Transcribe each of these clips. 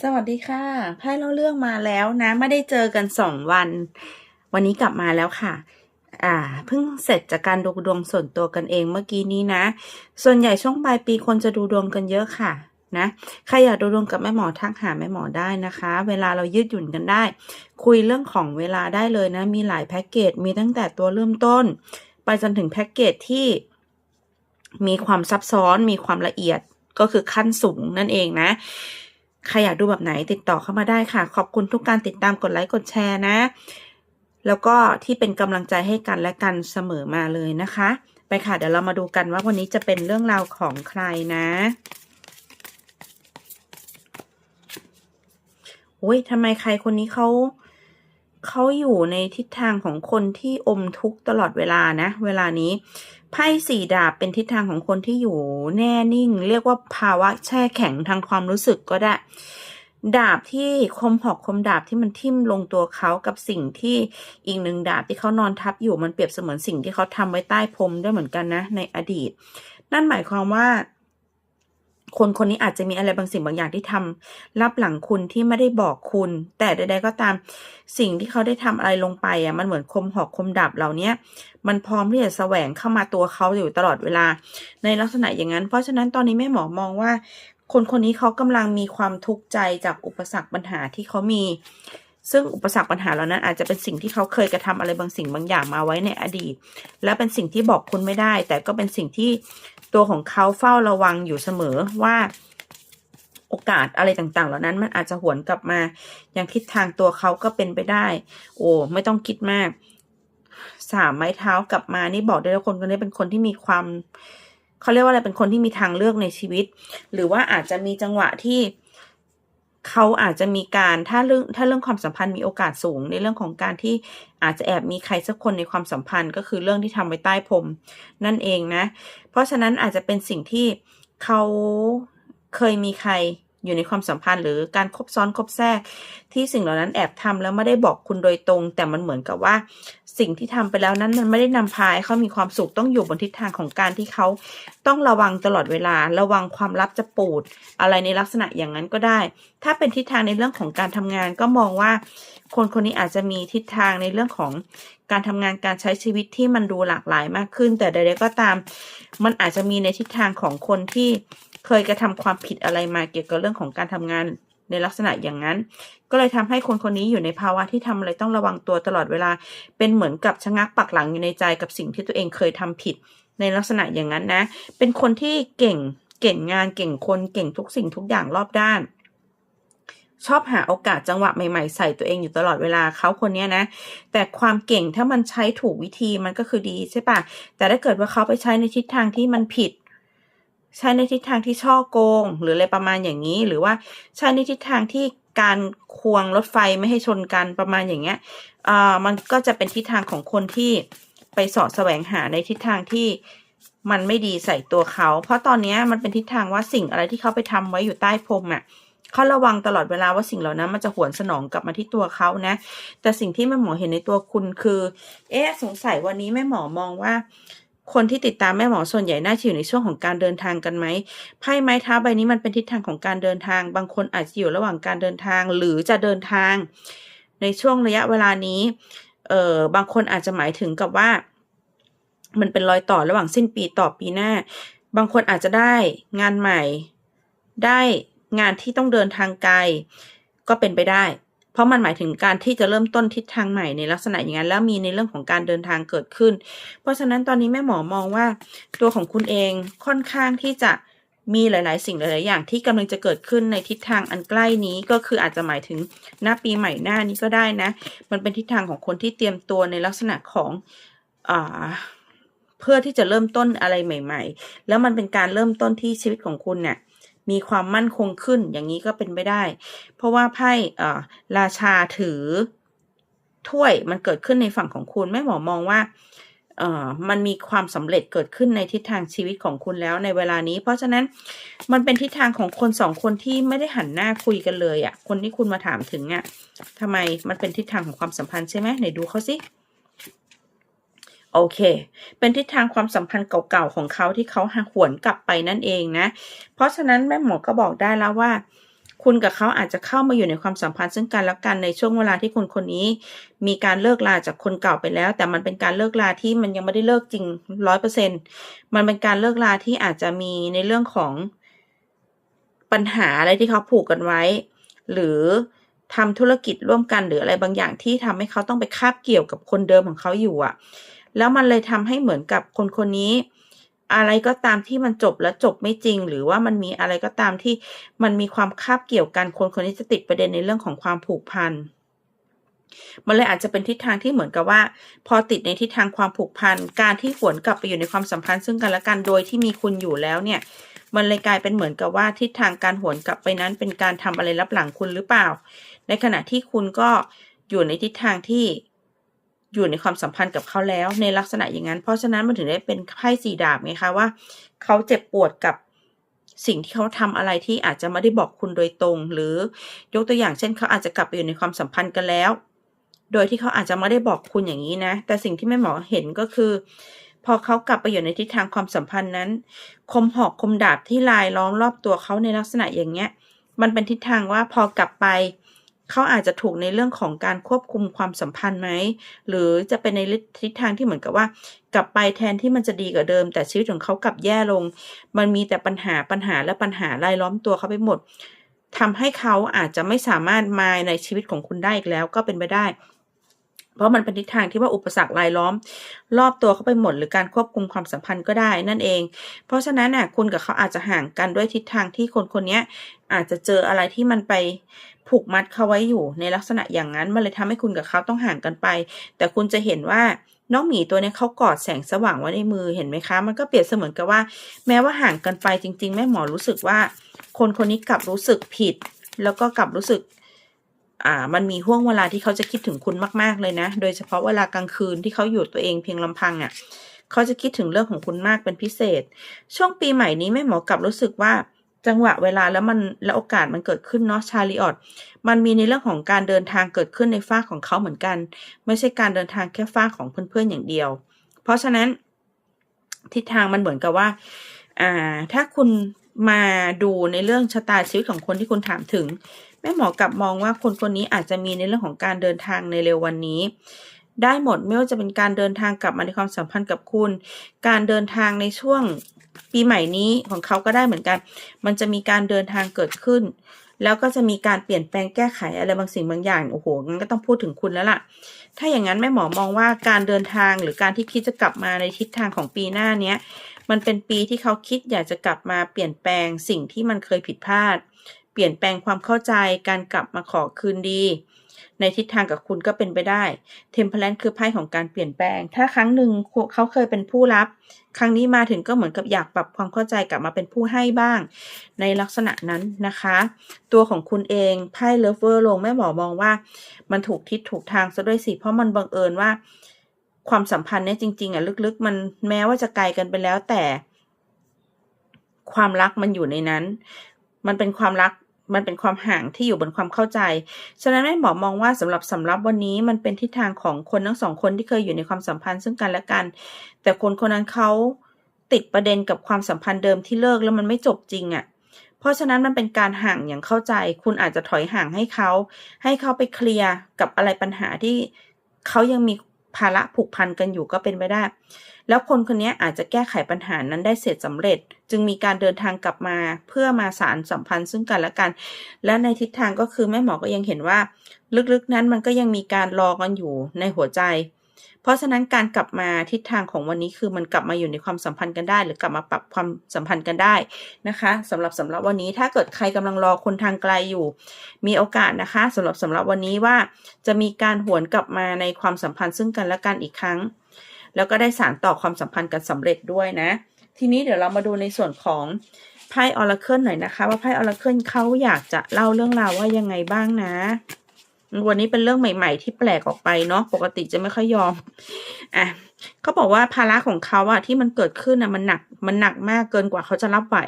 สวัสดีค่ะไพ่เล่าเรื่องมาแล้วนะ ไม่ได้เจอกันสองวัน วันนี้กลับมาแล้วค่ะ อ่าเพิ่งเสร็จจากการดูดวงส่วนตัวกันเองเมื่อกี้นี้นะ ส่วนใหญ่ช่วงปลายปีคนจะดูดวงกันเยอะค่ะนะใครอยากดูดวงกับแม่หมอทักหาแม่หมอได้นะคะ เวลาเรายืดหยุ่นกันได้ คุยเรื่องของเวลาได้เลยนะ มีหลายแพ็กเกจมีตั้งแต่ตัวเริ่มต้น ไปจนถึงแพ็กเกจที่มีความซับซ้อนมีความละเอียดก็คือขั้นสูงนั่นเองนะ ใครอยากดูแบบไหนติดต่อเข้ามาได้ค่ะ ขอบคุณทุกการติดตามกดไลค์กดแชร์นะ แล้วก็ที่เป็นกำลังใจให้กันและกันเสมอมาเลยนะคะ ไปค่ะเดี๋ยวเรามาดูกันว่าวันนี้จะเป็นเรื่องราวของใครนะโอ้ยทำไมใครคนนี้เขาเขาอยู่ในทิศทางของคนที่อมทุกข์ตลอดเวลานะ เวลานี้ ไพ่สี่ดาบเป็นทิศทางของคนที่อยู่แน่นิ่ง เรียกว่าภาวะแช่แข็งทางความรู้สึกก็ได้ ดาบที่คมหอกคมดาบที่มันทิ่มลงตัวเขากับสิ่งที่อีกหนึ่งดาบที่เขานอนทับอยู่มันเปรียบเสมือนสิ่งที่เขาทำไว้ใต้พรมด้วยเหมือนกันนะในอดีต นั่นหมายความว่า คนคนนี้อาจจะมีอะไรบางสิ่งบางอย่างที่ทำรับหลังคุณที่ไม่ได้บอกคุณ แต่ใดๆก็ตามสิ่งที่เขาได้ทำอะไรลงไปอะมันเหมือนคมหอกคมดาบเหล่าเนี้ยมันพร้อมที่จะแสวงเข้ามาตัวเขาอยู่ตลอดเวลา ในลักษณะอย่างนั้น เพราะฉะนั้นตอนนี้แม่หมอมองว่า คนคนนี้เขากำลังมีความทุกข์ใจจากอุปสรรคปัญหาที่เขามี ซึ่งอุปสรรคปัญหาเหล่านั้นอาจจะเป็นสิ่งที่เขาเคยกระทำอะไรบางสิ่งบางอย่างมาไว้ในอดีต และเป็นสิ่งที่บอกคุณไม่ได้ แต่ก็เป็นสิ่งที่ ตัวของเขาเฝ้าระวังอยู่เสมอว่าโอกาสอะไรต่างๆ เหล่านั้นมันอาจจะหวนกลับมา อย่างทิศทางตัวเขาก็เป็นไปได้ โอ้ไม่ต้องคิดมาก สามไม้เท้ากลับมานี่บอกได้ว่าคนคนนี้เป็นคนที่มีความเขาเรียกว่าอะไรเป็นคนที่มีทางเลือกในชีวิต หรือว่าอาจจะมีจังหวะที่เขาอาจจะมีการถ้าเรื่องถ้าเรื่องความสัมพันธ์มีโอกาสสูง ในเรื่องของการที่อาจจะแอบมีใครสักคนในความสัมพันธ์ ก็คือเรื่องที่ทำไว้ใต้พรมนั่นเองนะ เพราะฉะนั้นอาจจะเป็นสิ่งที่เขาเคยมีใคร อยู่ในความสัมพันธ์หรือการคบซ้อนคบแทรก ที่สิ่งเหล่านั้นแอบทำแล้วไม่ได้บอกคุณโดยตรง แต่มันเหมือนกับว่า สิ่งที่ทำไปแล้วนั้นมันไม่ได้นำพาให้เขามีความสุขต้องอยู่บนทิศทางของการที่เขาต้องระวังตลอดเวลา ระวังความลับจะปูด อะไรในลักษณะอย่างนั้นก็ได้ ถ้าเป็นทิศทางในเรื่องของการทำงานก็มองว่า คนคนนี้อาจจะมีทิศทางในเรื่องของการทำงานการใช้ชีวิตที่มันดูหลากหลายมากขึ้น แต่ใดๆก็ตาม มันอาจจะมีในทิศทางของคนที่ เคยกระทำความผิดอะไรมาเกี่ยวกับเรื่องของการทำงานในลักษณะอย่างนั้น ก็เลยทำให้คนคนนี้อยู่ในภาวะที่ทำอะไรต้องระวังตัวตลอดเวลา เป็นเหมือนกับชะงักปักหลังอยู่ในใจกับสิ่งที่ตัวเองเคยทำผิดในลักษณะอย่างนั้นนะ เป็นคนที่เก่ง เก่งงาน เก่งคน เก่งทุกสิ่งทุกอย่างรอบด้าน ชอบหาโอกาสจังหวะใหม่ๆ ใส่ตัวเองอยู่ตลอดเวลาเขาคนนี้นะ แต่ความเก่งถ้ามันใช้ถูกวิธีมันก็คือดีใช่ปะแต่ถ้าเกิดว่าเขาไปใช้ในทิศทางที่มันผิด ใช้ในทิศทางที่ช่อโกง หรืออะไรประมาณอย่างนี้ หรือว่าใช้ในทิศทางที่การควงรถไฟไม่ให้ชนกันประมาณอย่างเงี้ยอ่ามันก็จะเป็นทิศทางของคนที่ไปสอดแสวงหาในทิศทางที่มันไม่ดีใส่ตัวเขา เพราะตอนนี้มันเป็นทิศทางว่าสิ่งอะไรที่เขาไปทำไว้อยู่ใต้พรมอะเขาระวังตลอดเวลาว่าสิ่งเหล่านั้นมันจะหวนสนองกลับมาที่ตัวเขานะ แต่สิ่งที่แม่หมอเห็นในตัวคุณคือ เอ๊ะสงสัยวันนี้แม่หมอมองว่า คนที่ติดตามแม่หมอส่วนใหญ่น่าจะอยู่ในช่วงของการเดินทางกันไหมไพ่ไม้เท้าใบนี้มันเป็นทิศทางของการเดินทาง บางคนอาจจะอยู่ระหว่างการเดินทางหรือจะเดินทาง ในช่วงระยะเวลานี้ เอ่อบางคนอาจจะหมายถึงกับว่า มันเป็นรอยต่อระหว่างสิ้นปีต่อปีหน้า บางคนอาจจะได้งานใหม่ ได้งานที่ต้องเดินทางไกล ก็เป็นไปได้ เพราะมันหมายถึงการที่จะเริ่มต้นทิศทางใหม่ในลักษณะอย่างนั้น แล้วมีในเรื่องของการเดินทางเกิดขึ้น เพราะฉะนั้นตอนนี้แม่หมอมองว่า ตัวของคุณเองค่อนข้างที่จะมีหลาย ๆ สิ่งหลาย ๆ อย่างที่กำลังจะเกิดขึ้นในทิศทางอันใกล้นี้ก็คืออาจจะหมายถึงหน้าปีใหม่หน้านี้ก็ได้นะ มันเป็นทิศทางของคนที่เตรียมตัวในลักษณะของอ่าเพื่อที่จะเริ่มต้นอะไรใหม่ ๆ แล้วมันเป็นการเริ่มต้นที่ชีวิตของคุณเนี่ย มีความมั่นคงขึ้นอย่างนี้ก็เป็นไปได้ เพราะว่าไพ่ราชาถือถ้วยมันเกิดขึ้นในฝั่งของคุณแม่หมอมองว่าเอ่อมันมีความสำเร็จเกิดขึ้นในทิศทางชีวิตของคุณแล้วในเวลานี้ เพราะฉะนั้นมันเป็นทิศทางของคนสองคนที่ไม่ได้หันหน้าคุยกันเลยอะ่ะ คนที่คุณมาถามถึงอะ่ะทำไมมันเป็นทิศทางของความสัมพันธ์ใช่ไหมไหนดูเขาสิ โอเค เป็นทิศทางความสัมพันธ์เก่าๆของเขาที่เขาหวนกลับไปนั่นเองนะ เพราะฉะนั้นแม่หมอก็บอกได้แล้วว่า คุณกับเขาอาจจะเข้ามาอยู่ในความสัมพันธ์ซึ่งกันและกันในช่วงเวลาที่คนคนนี้ มีการเลิกลาจากคนเก่าไปแล้ว แต่มันเป็นการเลิกลาที่มันยังไม่ได้เลิกจริงร้อยเปอร์เซ็นมันเป็นการเลิกลาที่อาจจะมีในเรื่องของปัญหาอะไรที่เขาผูกกันไว้ หรือทำธุรกิจร่วมกันหรืออะไรบางอย่างที่ทำให้เขาต้องไปคาบเกี่ยวกับคนเดิมของเขาอยู่อะ แล้วมันเลยทำให้เหมือนกับคนคนนี้ อะไรก็ตามที่มันจบแล้วจบไม่จริง หรือว่ามันมีอะไรก็ตามที่มันมีความคาบเกี่ยวกันคนคนนี้จะติดประเด็นในเรื่องของความผูกพันมันเลยอาจจะเป็นทิศทางที่เหมือนกับว่า พอติดในทิศทางความผูกพันการที่หวนกลับไปอยู่ในความสัมพันธ์ซึ่งกันและกันโดยที่มีคุณอยู่แล้วเนี่ย มันเลยกลายเป็นเหมือนกับว่าทิศทางการหวนกลับไปนั้นเป็นการทำอะไรรับหลังคุณหรือเปล่า ในขณะที่คุณก็อยู่ในทิศทางที่ อยู่ในความสัมพันธ์กับเขาแล้วในลักษณะอย่างนั้น เพราะฉะนั้นมันถึงได้เป็นไพ่สีดาบไงคะว่าเขาเจ็บปวดกับสิ่งที่เขาทำอะไรที่อาจจะไม่ได้บอกคุณโดยตรง หรือยกตัวอย่างเช่นเขาอาจจะกลับไปอยู่ในความสัมพันธ์กันแล้ว โดยที่เขาอาจจะไม่ได้บอกคุณอย่างนี้นะ แต่สิ่งที่แม่หมอเห็นก็คือ พอเขากลับไปอยู่ในทิศทางความสัมพันธ์นั้น คมหอกคมดาบที่ลายล้อมรอบตัวเขาในลักษณะอย่างเงี้ย มันเป็นทิศทางว่าพอกลับไป เขาอาจจะถูกในเรื่องของการควบคุมความสัมพันธ์ไหม หรือจะเป็นในทิศทางที่เหมือนกับว่า กลับไปแทนที่มันจะดีกว่าเดิม แต่ชีวิตของเขากลับแย่ลง มันมีแต่ปัญหาปัญหาและปัญหารายล้อมตัวเขาไปหมดทำให้เขาอาจจะไม่สามารถมาในชีวิตของคุณได้อีกแล้วก็เป็นไปได้ เพราะมันเป็นทิศทางที่ว่าอุปสรรครายล้อม รอบตัวเขาไปหมดหรือการควบคุมความสัมพันธ์ก็ได้นั่นเอง เพราะฉะนั้นน่ะคุณกับเขาอาจจะห่างกันด้วยทิศทางที่คนคนนี้อาจจะเจออะไรที่มันไปผูกมัดเขาไว้อยู่ในลักษณะอย่างนั้นมันเลยทำให้คุณกับเขาต้องห่างกันไป แต่คุณจะเห็นว่าน้องหมีตัวนี้เขากอดแสงสว่างไว้ในมือเห็นไหมคะ มันก็เปรียบเสมือนกับว่า แม้ว่าห่างกันไปจริง ๆ แม่หมอรู้สึกว่า คนคนนี้กลับรู้สึกผิด แล้วก็กลับรู้สึก อ่ามันมีห่วงเวลาที่เขาจะคิดถึงคุณมากๆเลยนะ โดยเฉพาะเวลากลางคืนที่เขาอยู่ตัวเองเพียงลำพังอะ่ะเขาจะคิดถึงเรื่องของคุณมากเป็นพิเศษ ช่วงปีใหม่นี้แม่หมอกลับรู้สึกว่าจังหวะเวลาแล้วมันและโอกาสมันเกิดขึ้นเนาะชาลีออดมันมีในเรื่องของการเดินทางเกิดขึ้นในฝ้าของเขาเหมือนกัน ไม่ใช่การเดินทางแค่ฝ้าของเพื่อนๆอย่างเดียว เพราะฉะนั้นทิศทางมันเหมือนกับว่าอ่าถ้าคุณมาดูในเรื่องชะตาชีวิตของคนที่คุณถามถึง แม่หมอกลับมองว่าคนคนนี้อาจจะมีในเรื่องของการเดินทางในเร็ววันนี้ ได้หมดไม่ว่าจะเป็นการเดินทางกลับมาในความสัมพันธ์กับคุณ การเดินทางในช่วงปีใหม่นี้ของเขาก็ได้เหมือนกัน มันจะมีการเดินทางเกิดขึ้น แล้วก็จะมีการเปลี่ยนแปลงแก้ไขอะไรบางสิ่งบางอย่าง โอ้โห งั้นก็ต้องพูดถึงคุณแล้วล่ะ ถ้าอย่างนั้นแม่หมอมองว่าการเดินทางหรือการที่คิดจะกลับมาในทิศทางของปีหน้าเนี้ย มันเป็นปีที่เขาคิดอยากจะกลับมาเปลี่ยนแปลงสิ่งที่มันเคยผิดพลาด เปลี่ยนแปลงความเข้าใจการกลับมาขอคืนดี ในทิศทางกับคุณก็เป็นไปได้เทมเพลนคือไพ่ของการเปลี่ยนแปลง ถ้าครั้งหนึ่งเขาเคยเป็นผู้รับ ครั้งนี้มาถึงก็เหมือนกับอยากปรับความเข้าใจกลับมาเป็นผู้ให้บ้าง ในลักษณะนั้นนะคะ ตัวของคุณเองไพ่เลฟเวอร์ลงแม่หมอมองว่า มันถูกทิศถูกทางซะด้วยสิเพราะมันบังเอิญว่า ความสัมพันธ์เนี่ยจริงๆอะลึกๆ มันแม้ว่าจะไกลกันไปแล้วแต่ความรักมันอยู่ในนั้น มันเป็นความรักมันเป็นความห่างที่อยู่บนความเข้าใจ ฉะนั้นแม่หมอมองว่าสำหรับสำรับวันนี้มันเป็นทิศทางของคนทั้งสองคนที่เคยอยู่ในความสัมพันธ์ซึ่งกันและกัน แต่คนคนนั้นเขาติดประเด็นกับความสัมพันธ์เดิมที่เลิกแล้วมันไม่จบจริงอะ่ะ เพราะฉะนั้นมันเป็นการห่างอย่างเข้าใจ คุณอาจจะถอยห่างให้เขา ให้เขาไปเคลียร์กับอะไรปัญหาที่เขายังมีภาระผูกพันกันอยู่ก็เป็นไปได้ แล้วคนคนนี้อาจจะแก้ไขปัญหานั้นได้เสร็จสำเร็จ จึงมีการเดินทางกลับมาเพื่อมาสารสัมพันธ์ซึ่งกันและกัน และในทิศทางก็คือแม่หมอก็ยังเห็นว่า ลึกๆนั้นมันก็ยังมีการรอกันอยู่ในหัวใจ เพราะฉะนั้นการกลับมาทิศทางของวันนี้คือมันกลับมาอยู่ในความสัมพันธ์กันได้ หรือกลับมาปรับความสัมพันธ์กันได้นะคะสำหรับสำหรับวันนี้ถ้าเกิดใครกำลังรอคนทางไกลอยู่ มีโอกาสนะคะสำหรับสำหรับวันนี้ว่า จะมีการหวนกลับมาในความสัมพันธ์ซึ่งกันและกันอีกครั้ง แล้วก็ได้สารต่อความสัมพันธ์กันสำเร็จด้วยนะ ทีนี้เดี๋ยวเรามาดูในส่วนของไพ่ออร์เคิลหน่อยนะคะ ว่าไพ่ออร์เคิลเขาอยากจะเล่าเรื่องราวว่ายังไงบ้างนะวันนี้เป็นเรื่องใหม่ ๆ ที่แปลกออกไปเนาะปกติจะไม่ค่อยยอมอะเขาบอกว่าภาระของเขาอะที่มันเกิดขึ้นอะมันหนักมันหนักมากเกินกว่าเขาจะรับไหว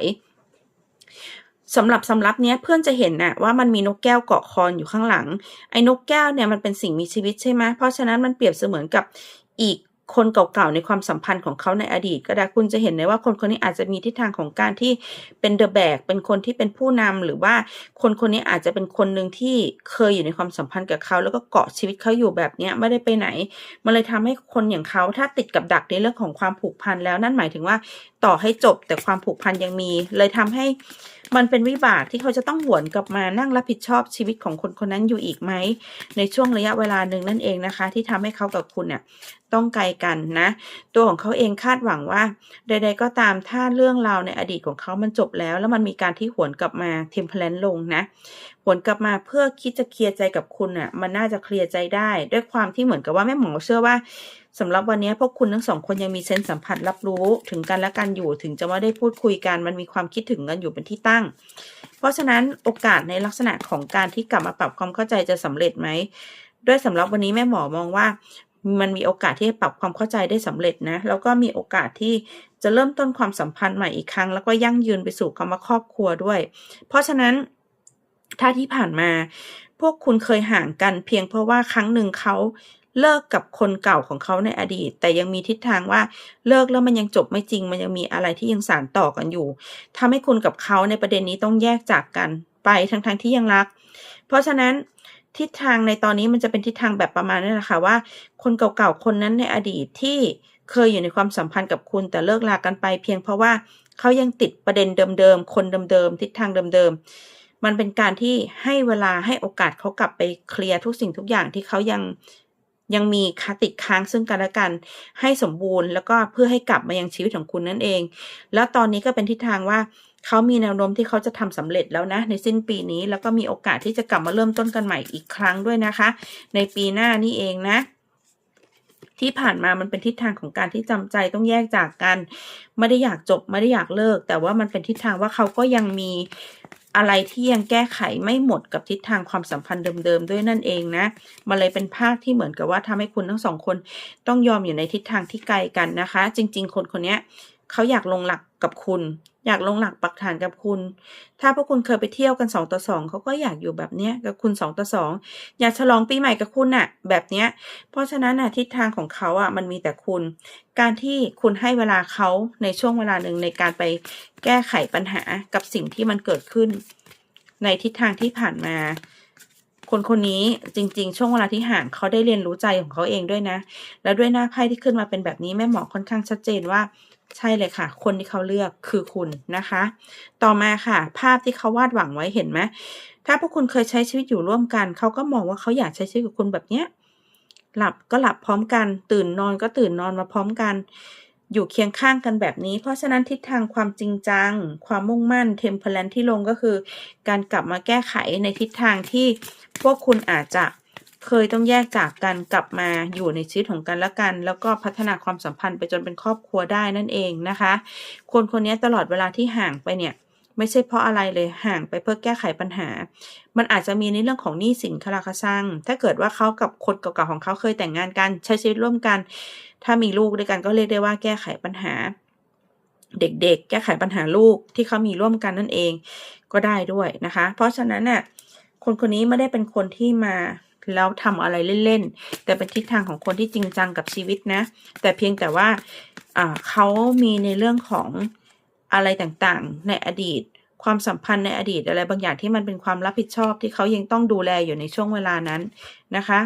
สำหรับสำรับเนี้ยเพื่อนจะเห็นน่ะว่ามันมีนกแก้วเกาะคอนอยู่ข้างหลัง ไอ้นกแก้วเนี่ยมันเป็นสิ่งมีชีวิตใช่ไหมเพราะฉะนั้นมันเปรียบเสมือนกับอีก คนเก่าๆในความสัมพันธ์ของเขาในอดีต ก็ได้คุณจะเห็นเลยว่าคนคนนี้อาจจะมีทิศทางของการที่เป็นเดอะแบกเป็นคนที่เป็นผู้นำหรือว่าคนคนนี้อาจจะเป็นคนหนึ่งที่เคยอยู่ในความสัมพันธ์กับเขา แล้วก็เกาะชีวิตเขาอยู่แบบนี้ไม่ได้ไปไหนมันเลยทำให้คนอย่างเขาถ้าติดกับดักในเรื่องของความผูกพันแล้วนั่นหมายถึงว่าต่อให้จบแต่ความผูกพันยังมี เลยทำให้ มันเป็นวิบากที่เขาจะต้องหวนกลับมานั่งรับผิดชอบชีวิตของคนคนนั้นอยู่อีกไหม ในช่วงระยะเวลาหนึ่งนั่นเองนะคะ ที่ทำให้เขากับคุณเนี่ยต้องไกลกันนะ ตัวของเขาเองคาดหวังว่า ใด ๆ ก็ตามถ้าเรื่องราวในอดีตของเขามันจบแล้ว แล้วมันมีการที่หวนกลับมาเทมเพลนลงนะหวนกลับมาเพื่อคิดจะเคลียร์ใจกับคุณอะ มันน่าจะเคลียร์ใจได้ ด้วยความที่เหมือนกับว่าแม่หมอเชื่อว่า สำหรับวันนี้พวกคุณทั้งสองคนยังมีเซนสัมผัสรับรู้ถึงกันและกันอยู่ถึงจะว่าได้พูดคุยกันมันมีความคิดถึงกันอยู่เป็นที่ตั้ง เพราะฉะนั้นโอกาสในลักษณะของการที่กลับมาปรับความเข้าใจจะสำเร็จไหมด้วยสำหรับวันนี้แม่หมอมองว่า มันมีโอกาสที่จะปรับความเข้าใจได้สำเร็จนะแล้วก็มีโอกาสที่จะเริ่มต้นความสัมพันธ์ใหม่อีกครั้ง แล้วก็ยั่งยืนไปสู่คำว่าครอบครัวด้วย เพราะฉะนั้นถ้าที่ผ่านมา พวกคุณเคยห่างกันเพียงเพราะว่าครั้งหนึ่งเขา เลิกกับคนเก่าของเขาในอดีต แต่ยังมีทิศทางว่าเลิกแล้วมันยังจบไม่จริง มันยังมีอะไรที่ยังสานต่อกันอยู่ทำให้คุณกับเขาในประเด็นนี้ต้องแยกจากกันไปทั้งๆทที่ยังรัก เพราะฉะนั้นทิศทางในตอนนี้มันจะเป็นทิศทางแบบประมาณนี้แหละค่ะว่า คนเก่าๆคนนั้นในอดีตที่เคยอยู่ในความสัมพันธ์กับคุณแต่เลิกลากันไป เพียงเพราะว่าเขายังติดประเด็นเดิมๆ คนเดิมๆ ทิศทางเดิมๆ มันเป็นการที่ให้เวลาให้โอกาสเขากลับไปเคลียร์ทุกสิ่งทุกอย่างที่เขายัง ยังมีคติดค้างซึ่งกันและกัน ให้สมบูรณ์ แล้วก็เพื่อให้กลับมายังชีวิตของคุณนั่นเอง แล้วตอนนี้ก็เป็นทิศทางว่าเขามีแนวโน้มที่เขาจะทำสำเร็จแล้วนะ ในสิ้นปีนี้แล้วก็มีโอกาสที่จะกลับมาเริ่มต้นกันใหม่อีกครั้งด้วยนะคะ ในปีหน้านี่เองนะที่ผ่านมามันเป็นทิศทางของการที่จำใจต้องแยกจากกัน ไม่ได้อยากจบไม่ได้อยากเลิก แต่ว่ามันเป็นทิศทางว่าเขาก็ยังมี อะไรที่ยังแก้ไขไม่หมดกับทิศทางความสัมพันธ์เดิมๆด้วยนั่นเองนะมันเลยเป็นภาคที่เหมือนกับว่าทำให้คุณทั้งสองคนต้องยอมอยู่ในทิศทางที่ไกลกันนะคะ จริง ๆ คนคนนี้เขาอยากลงหลักกับคุณ อยากลงหลักปักฐานกับคุณ ถ้าพวกคุณเคยไปเที่ยวกัน2ต่อ2เขาก็อยากอยู่แบบเนี้ยกับคุณ2ต่อ2อยากฉลองปีใหม่กับคุณน่ะ แบบเนี้ย เพราะฉะนั้นน่ะทิศทางของเขาอะมันมีแต่คุณ การที่คุณให้เวลาเขาในช่วงเวลาหนึ่งในการไปแก้ไขปัญหากับสิ่งที่มันเกิดขึ้น ในทิศทางที่ผ่านมาคนคนนี้จริง ๆ ช่วงเวลาที่ห่างเขาได้เรียนรู้ใจของเขาเองด้วยนะ แล้วด้วยหน้าไพ่ที่ขึ้นมาเป็นแบบนี้แม่หมอค่อนข้างชัดเจนว่า ใช่เลยค่ะ คนที่เขาเลือกคือคุณนะคะ ต่อมาค่ะ ภาพที่เขาวาดหวังไว้เห็นไหมถ้าพวกคุณเคยใช้ชีวิตอยู่ร่วมกัน เขาก็มองว่าเขาอยากใช้ชีวิตกับคุณแบบเนี้ยหลับก็หลับพร้อมกัน ตื่นนอนก็ตื่นนอนมาพร้อมกัน อยู่เคียงข้างกันแบบนี้ เพราะฉะนั้นทิศทางความจริงจัง ความมุ่งมั่นเทมเพลนที่ลงก็คือ การกลับมาแก้ไขในทิศทางที่พวกคุณอาจจะ เคยต้องแยกจากกันกลับมาอยู่ในชีวิตของกันและกัน แล้วก็พัฒนาความสัมพันธ์ไปจนเป็นครอบครัวได้นั่นเองนะคะ คนคนนี้ตลอดเวลาที่ห่างไปเนี่ยไม่ใช่เพราะอะไรเลยห่างไปเพื่อแก้ไขปัญหา มันอาจจะมีในเรื่องของหนี้สินคาราคาซังถ้าเกิดว่าเขากับคนเก่าๆของเขาเคยแต่งงานกันใช้ชีวิตร่วมกัน ถ้ามีลูกด้วยกันก็เรียกได้ว่าแก้ไขปัญหา เด็กๆ แก้ไขปัญหาลูกที่เขามีร่วมกันนั่นเองก็ได้ด้วยนะคะ เพราะฉะนั้นน่ะคนคนนี้ไม่ได้เป็นคนที่มา แล้วทำอะไรเล่นๆ แต่เป็นทิศทางของคนที่จริงจังกับชีวิตนะ แต่เพียงแต่ว่าเขามีในเรื่องของอะไรต่างๆ ในอดีต ความสัมพันธ์ในอดีตอะไรบางอย่างที่มันเป็นความรับผิดชอบที่เขายังต้องดูแลอยู่ในช่วงเวลานั้นนะคะ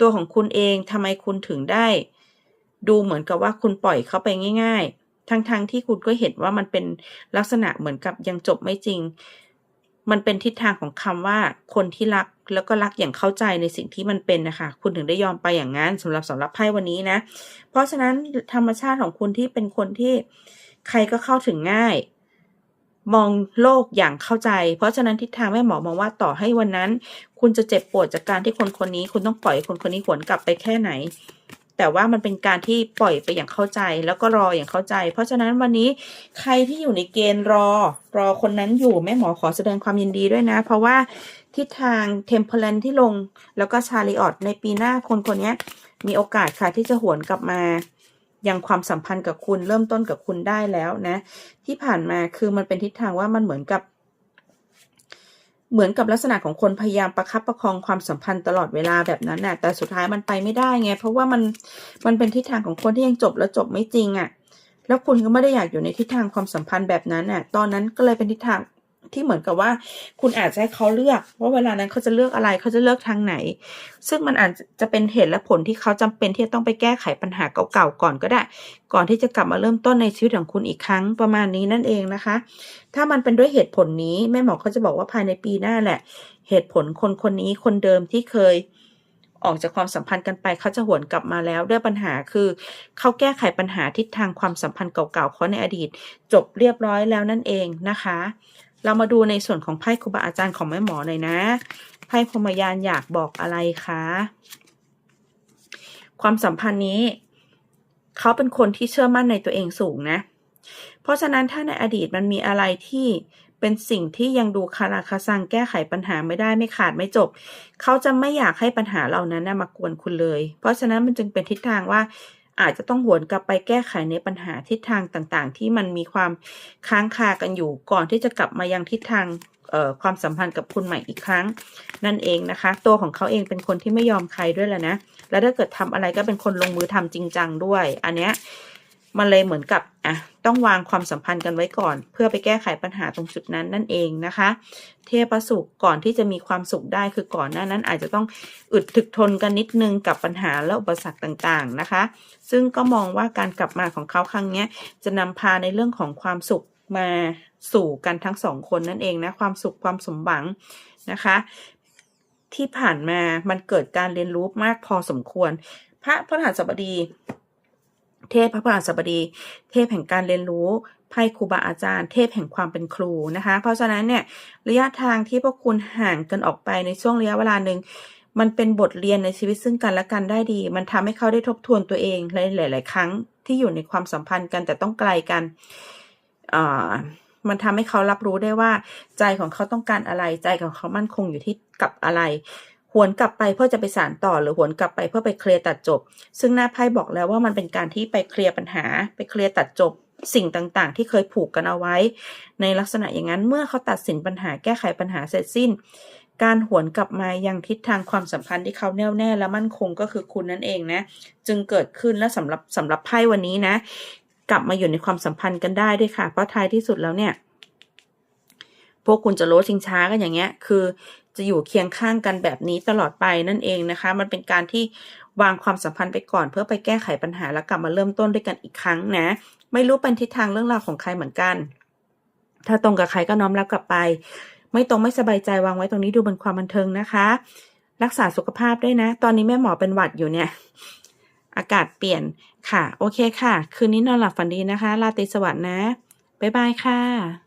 ตัวของคุณเองทำไมคุณถึงได้ ดูเหมือนกับว่าคุณปล่อยเขาไปง่าย ๆ ทั้งๆทที่คุณก็เห็นว่ามันเป็นลักษณะเหมือนกับยังจบไม่จริง มันเป็นทิศทางของคำว่าคนที่รักแล้วก็รักอย่างเข้าใจในสิ่งที่มันเป็นนะคะ คุณถึงได้ยอมไปอย่างนั้นสำหรับสำหรับไพ่วันนี้นะ เพราะฉะนั้นธรรมชาติของคุณที่เป็นคนที่ใครก็เข้าถึงง่าย มองโลกอย่างเข้าใจ เพราะฉะนั้นทิศทางแม่หมอมองว่าต่อให้วันนั้น คุณจะเจ็บปวดจากการที่คนคนนี้ คุณต้องปล่อยคนคนนี้หวนกลับไปแค่ไหน แต่ว่ามันเป็นการที่ปล่อยไปอย่างเข้าใจแล้วก็รออย่างเข้าใจ เพราะฉะนั้นวันนี้ใครที่อยู่ในเกณฑ์รอ รอคนนั้นอยู่แม่หมอขอแสดงความยินดีด้วยนะ เพราะว่าทิศทางเทมเพลนที่ลงแล้วก็ชาลีออตในปีหน้าคนคนนี้มีโอกาสค่ะที่จะหวนกลับมายังความสัมพันธ์กับคุณเริ่มต้นกับคุณได้แล้วนะ ที่ผ่านมาคือมันเป็นทิศทางว่ามันเหมือนกับ เหมือนกับลักษณะของคนพยายามประคับประคองความสัมพันธ์ตลอดเวลาแบบนั้นน่ะ แต่สุดท้ายมันไปไม่ได้ไง เพราะว่ามันมันเป็นทิศทางของคนที่ยังจบแล้วจบไม่จริงอะ แล้วคุณก็ไม่ได้อยากอยู่ในทิศทางความสัมพันธ์แบบนั้นน่ะ ตอนนั้นก็เลยเป็นทิศทาง ที่เหมือนกับว่า คุณอาจจะให้เขาเลือกว่าเวลานั้นเขาจะเลือกอะไรเขาจะเลือกทางไหน ซึ่งมันอาจจะเป็นเหตุและผลที่เขาจำเป็นที่จะต้องไปแก้ไขปัญหาเก่าๆก่อนก็ได้ ก่อนที่จะกลับมาเริ่มต้นในชีวิตของคุณอีกครั้งประมาณนี้นั่นเองนะคะ ถ้ามันเป็นด้วยเหตุผลนี้แม่หมอเขาจะบอกว่าภายในปีหน้าแหละ เหตุผลคนคนนี้คนเดิมที่เคยออกจากความสัมพันธ์กันไปเขาจะหวนกลับมาแล้วด้วยปัญหาคือเขาแก้ไขปัญหาทิศทางความสัมพันธ์เก่าๆเขาในอดีต จบเรียบร้อยแล้วนั่นเองนะคะ เรามาดูในส่วนของไพ่ครูบาอาจารย์ของแม่หมอหน่อยนะ ไพ่พรมยานอยากบอกอะไรคะ ความสัมพันธ์นี้ เขาเป็นคนที่เชื่อมั่นในตัวเองสูงนะ เพราะฉะนั้นถ้าในอดีตมันมีอะไรที่เป็นสิ่งที่ยังดูคาราคาซังแก้ไขปัญหาไม่ได้ไม่ขาดไม่จบ เขาจะไม่อยากให้ปัญหาเหล่านั้นนะมากวนคุณเลย เพราะฉะนั้นมันจึงเป็นทิศทางว่า อาจจะต้องหวนกลับไปแก้ไขในปัญหาทิศทางต่างๆ ที่มันมีความค้างคากันอยู่ ก่อนที่จะกลับมายังทิศทางความสัมพันธ์กับคุณใหม่อีกครั้ง นั่นเองนะคะ ตัวของเขาเองเป็นคนที่ไม่ยอมใครด้วยแหละนะ แล้วถ้าเกิดทำอะไรก็เป็นคนลงมือทำจริงจังด้วย อันเนี้ย มันเลยเหมือนกับอะต้องวางความสัมพันธ์กันไว้ก่อน เพื่อไปแก้ไขปัญหาตรงจุดนั้นนั่นเองนะคะ เทพสุขก่อนที่จะมีความสุขได้คือก่อนหน้านั้นอาจจะต้องอึดถึกทนกันนิดนึงกับปัญหาและอุปสรรคต่างๆนะคะ ซึ่งก็มองว่าการกลับมาของเขาครั้งนี้จะนำพาในเรื่องของความสุขมาสู่กันทั้งสองคนนั่นเองนะความสุขความสมหวังนะคะ ที่ผ่านมามันเกิดการเรียนรู้มากพอสมควร พระพระหัสบดี เทพพระพฤหัสบดี เทพแห่งการเรียนรู้ไพ่ครูบาอาจารย์ เทพแห่งความเป็นครูนะคะ เพราะฉะนั้นเนี่ยระยะทางที่พวกคุณห่างกันออกไปในช่วงระยะเวลาหนึ่งมันเป็นบทเรียนในชีวิตซึ่งกันและกันได้ดี มันทำให้เขาได้ทบทวนตัวเองหลาย ๆ ครั้งที่อยู่ในความสัมพันธ์กันแต่ต้องไกลกันอ่ามันทำให้เขารับรู้ได้ว่าใจของเขาต้องการอะไร ใจของเขามั่นคงอยู่ที่กับอะไร หวนกลับไปเพื่อจะไปสานต่อหรือหวนกลับไปเพื่อไปเคลียร์ตัดจบ ซึ่งหน้าไพ่บอกแล้วว่ามันเป็นการที่ไปเคลียร์ปัญหา ไปเคลียร์ตัดจบ สิ่งต่างๆ ที่เคยผูกกันเอาไว้ ในลักษณะอย่างนั้นเมื่อเขาตัดสินปัญหาแก้ไขปัญหาเสร็จสิ้น การหวนกลับมายังทิศทางความสัมพันธ์ที่เขาแน่วแน่และมั่นคงก็คือคุณนั่นเองนะ จึงเกิดขึ้นและสำหรับสำหรับไพ่วันนี้นะ กลับมาอยู่ในความสัมพันธ์กันได้ด้วยค่ะเพราะท้ายที่สุดแล้วเนี่ย พวกคุณจะโลชิงช้ากันอย่างเงี้ย คือจะอยู่เคียงข้างกันแบบนี้ตลอดไปนั่นเองนะคะ มันเป็นการที่วางความสัมพันธ์ไปก่อนเพื่อไปแก้ไขปัญหาแล้วกลับมาเริ่มต้นด้วยกันอีกครั้งนะ ไม่รู้เป็นทิศทางเรื่องราวของใครเหมือนกัน ถ้าตรงกับใครก็น้อมรับกลับไป ไม่ตรงไม่สบายใจวางไว้ตรงนี้ดูเป็นความบันเทิงนะคะ รักษาสุขภาพด้วยนะ ตอนนี้แม่หมอเป็นหวัดอยู่เนี่ย อากาศเปลี่ยนค่ะ โอเคค่ะ คืนนี้นอนหลับฝันดีนะคะ ราตรีสวัสดิ์นะ บ๊ายบายค่ะ